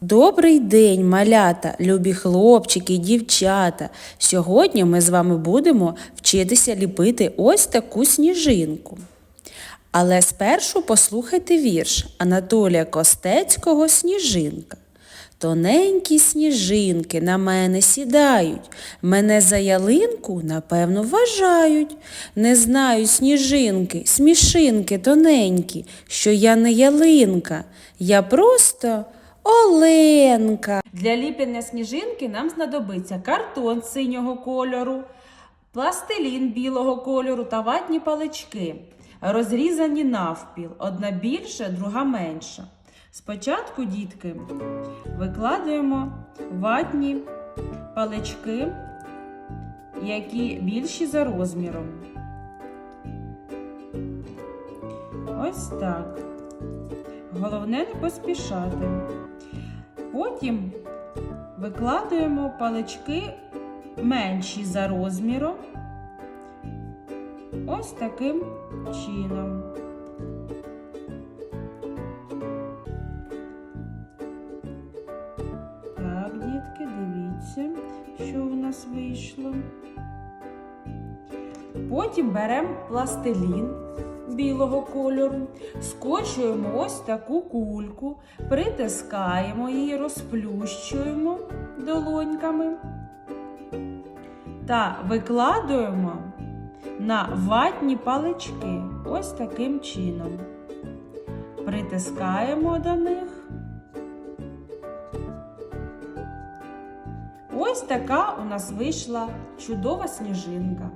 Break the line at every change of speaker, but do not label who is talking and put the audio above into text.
Добрий день, малята, любі хлопчики, дівчата. Сьогодні ми з вами будемо вчитися ліпити ось таку сніжинку. Але спершу послухайте вірш Анатолія Костецького Сніжинка. Тоненькі сніжинки на мене сідають, мене за ялинку, напевно, вважають. Не знаю сніжинки, смішинки тоненькі, що я не ялинка, я просто Оленка. Для ліплення сніжинки нам знадобиться картон синього кольору, пластилін білого кольору та ватні палички, розрізані навпіл, одна більша, друга менша. Спочатку, дітки, викладаємо ватні палички, які більші за розміром. Ось так. Головне не поспішати. Потім викладаємо палички менші за розміром. Ось таким чином. Так, дітки, дивіться, що у нас вийшло. Потім беремо пластилін білого кольору, скочуємо ось таку кульку, притискаємо її, розплющуємо долоньками та викладуємо на ватні палички ось таким чином. Притискаємо до них. Ось така у нас вийшла чудова сніжинка.